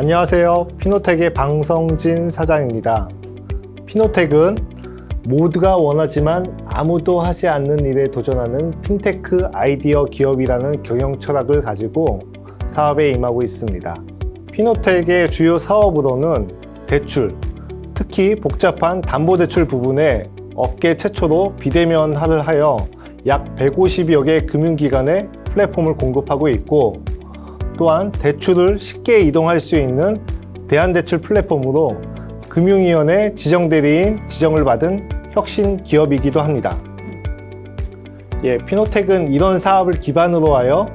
안녕하세요. 피노텍의 방성진 사장입니다. 피노텍은 모두가 원하지만 아무도 하지 않는 일에 도전하는 핀테크 아이디어 기업이라는 경영 철학을 가지고 사업에 임하고 있습니다. 피노텍의 주요 사업으로는 대출, 특히 복잡한 담보대출 부분에 업계 최초로 비대면화를 하여 약 150여 개 금융기관에 플랫폼을 공급하고 있고 또한 대출을 쉽게 이동할 수 있는 대한대출 플랫폼으로 금융위원회 지정대리인 지정을 받은 혁신 기업이기도 합니다. 예, 피노텍은 이런 사업을 기반으로 하여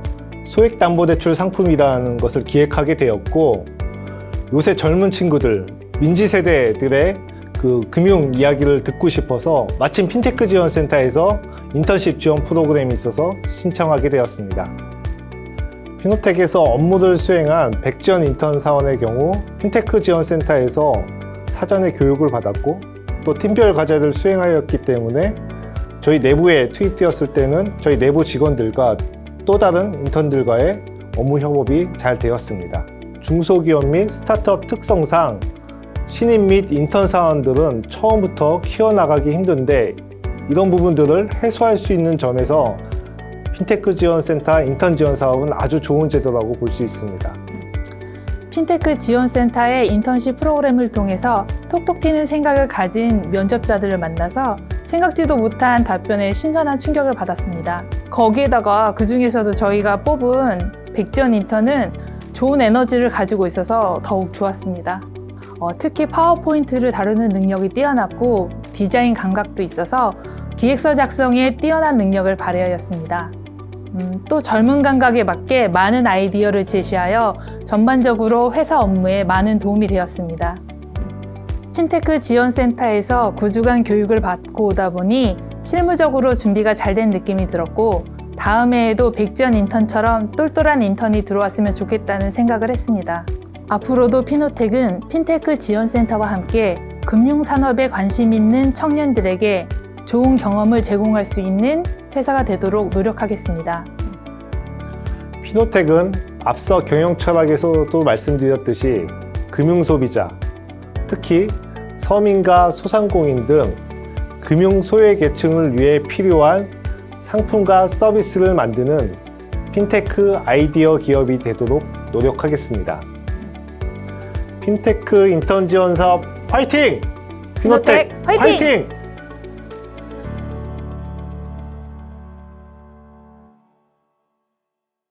소액담보대출 상품이라는 것을 기획하게 되었고 요새 젊은 친구들, 민지 세대들의 그 금융 이야기를 듣고 싶어서 마침 핀테크 지원센터에서 인턴십 지원 프로그램이 있어서 신청하게 되었습니다. 피노텍에서 업무를 수행한 백지원 인턴 사원의 경우 핀테크 지원센터에서 사전에 교육을 받았고 또 팀별 과제를 수행하였기 때문에 저희 내부에 투입되었을 때는 저희 내부 직원들과 또 다른 인턴들과의 업무 협업이 잘 되었습니다. 중소기업 및 스타트업 특성상 신입 및 인턴 사원들은 처음부터 키워나가기 힘든데 이런 부분들을 해소할 수 있는 점에서 핀테크 지원센터 인턴 지원 사업은 아주 좋은 제도라고 볼 수 있습니다. 핀테크 지원센터의 인턴십 프로그램을 통해서 톡톡 튀는 생각을 가진 면접자들을 만나서 생각지도 못한 답변에 신선한 충격을 받았습니다. 거기에다가 그 중에서도 저희가 뽑은 백지원 인턴은 좋은 에너지를 가지고 있어서 더욱 좋았습니다. 어, 특히 파워포인트를 다루는 능력이 뛰어났고 디자인 감각도 있어서 기획서 작성에 뛰어난 능력을 발휘하였습니다. 음, 또 젊은 감각에 맞게 많은 아이디어를 제시하여 전반적으로 회사 업무에 많은 도움이 되었습니다. 핀테크 지원센터에서 9주간 교육을 받고 오다 보니 실무적으로 준비가 잘 된 느낌이 들었고 다음 해에도 백지원 인턴처럼 똘똘한 인턴이 들어왔으면 좋겠다는 생각을 했습니다. 앞으로도 피노텍은 핀테크 지원센터와 함께 금융산업에 관심 있는 청년들에게 좋은 경험을 제공할 수 있는 회사가 되도록 노력하겠습니다. 피노텍은 앞서 경영 철학에서도 말씀드렸듯이 금융 소비자, 특히 서민과 소상공인 등 금융 소외 계층을 위해 필요한 상품과 서비스를 만드는 핀테크 아이디어 기업이 되도록 노력하겠습니다. 핀테크 인턴 지원 사업 화이팅! 피노텍 피노텍 화이팅! 화이팅!